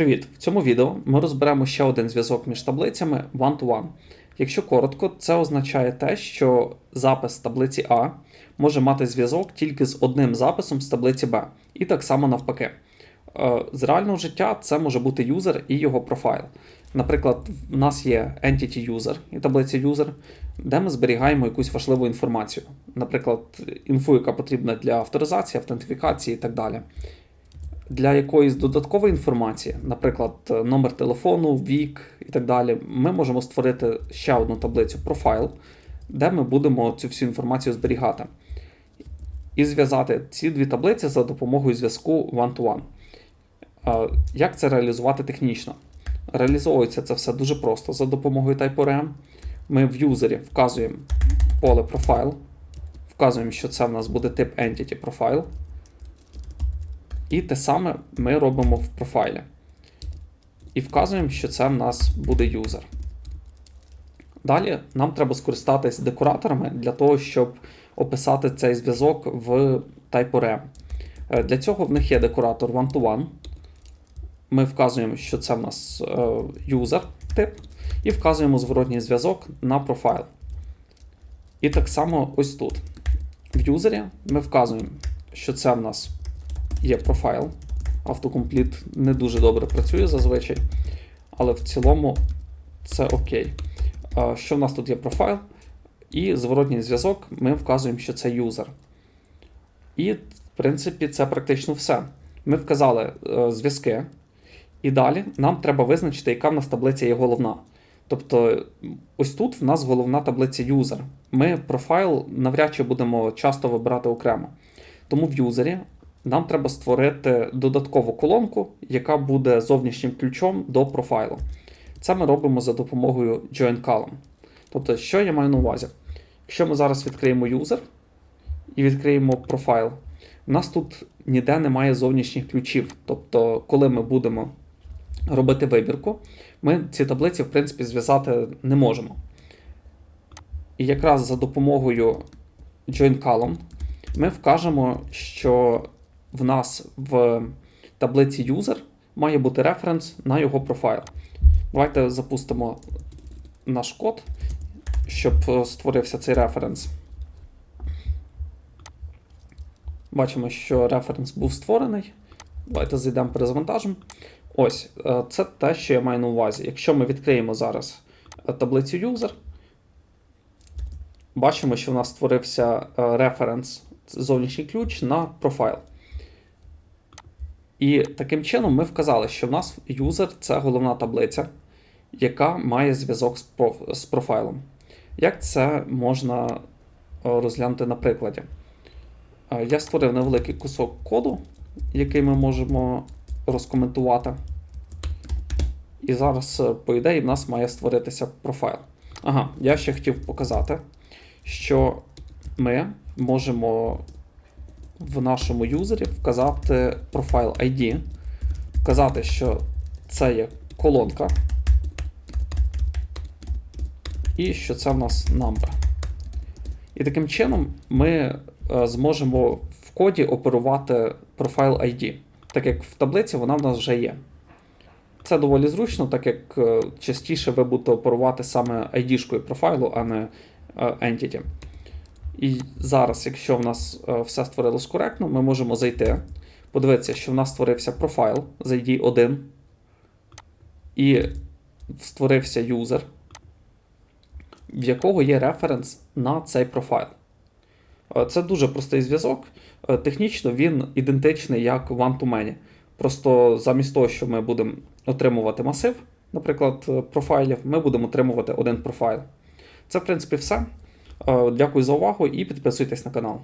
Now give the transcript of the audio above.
Привіт! В цьому відео ми розберемо ще один зв'язок між таблицями one-to-one. Якщо коротко, це означає те, що запис таблиці А може мати зв'язок тільки з одним записом з таблиці Б, і так само навпаки. Е, З реального життя це може бути юзер і його профайл. Наприклад, в нас є entity user і таблиця user, де ми зберігаємо якусь важливу інформацію, наприклад, інфу, яка потрібна для авторизації, автентифікації і так далі. Для якоїсь додаткової інформації, наприклад, номер телефону, вік і так далі, ми можемо створити ще одну таблицю профайл, де ми будемо цю всю інформацію зберігати. І зв'язати ці дві таблиці за допомогою зв'язку one-to-one. Е, Як це реалізувати технічно? Реалізовується це все дуже просто за допомогою TypeORM. Ми в юзері вказуємо поле профайл, вказуємо, що це в нас буде тип Entity Profile. І те саме ми робимо в профайлі. І вказуємо, що це в нас буде юзер. Далі нам треба скористатись декораторами для того, щоб описати цей зв'язок в TypeORM. Е, Для цього в них є декоратор one-to-one. Ми вказуємо, що це в нас юзер тип, і вказуємо зворотній зв'язок на профайл. І так само ось тут. В юзері ми вказуємо, що це в нас є профайл. Автокомпліт не дуже добре працює зазвичай, але в цілому це окей. Що в нас тут є профайл? І зворотній зв'язок ми вказуємо, що це юзер. І, в принципі, це практично все. Ми вказали е, зв'язки, і далі нам треба визначити, яка в нас таблиця є головна. Тобто, ось тут в нас головна таблиця юзер. Ми профайл навряд чи будемо часто вибирати окремо. Тому в юзері нам треба створити додаткову колонку, яка буде зовнішнім ключом до профайлу. Це ми робимо за допомогою Join Column. Тобто, що я маю на увазі? Якщо ми зараз відкриємо юзер і відкриємо профайл, у нас тут ніде немає зовнішніх ключів. Тобто, коли ми будемо робити вибірку, ми ці таблиці, в принципі, зв'язати не можемо. І якраз за допомогою Join Column ми вкажемо, що в нас в таблиці user має бути референс на його профайл. Давайте запустимо наш код, щоб е, створився цей референс. Бачимо, що референс був створений. Давайте зайдемо перезавантажимо. Ось, е, це те, що я маю на увазі. Якщо ми відкриємо зараз е, таблицю user, бачимо, що в нас створився референс, зовнішній ключ на профайл. І таким чином ми вказали, що в нас юзер це головна таблиця, яка має зв'язок з, проф... з профайлом. Як це можна е, розглянути на прикладі? Е, Я створив невеликий кусок коду, який ми можемо розкоментувати. І зараз, е, по ідеї, в нас має створитися профайл. Ага, я ще хотів показати, що ми можемо в нашому юзері вказати профайл ID, вказати, що це є колонка, і що це в нас number. І таким чином ми е, зможемо в коді оперувати профайл ID, так як в таблиці вона в нас вже є. Це доволі зручно, так як е, частіше ви будете оперувати саме ID-шкою профайлу, а не е, entity. І зараз, якщо в нас е, все створилось коректно, ми можемо зайти, подивитися, що в нас створився профайл з ID 1, і створився юзер, в якого є референс на цей профайл. Е, Це дуже простий зв'язок. Е, Технічно він ідентичний як one-to-many. Просто замість того, що ми будемо отримувати масив, наприклад, профайлів, ми будемо отримувати один профайл. Це, в принципі, все. Е, Дякую за увагу і підписуйтесь на канал.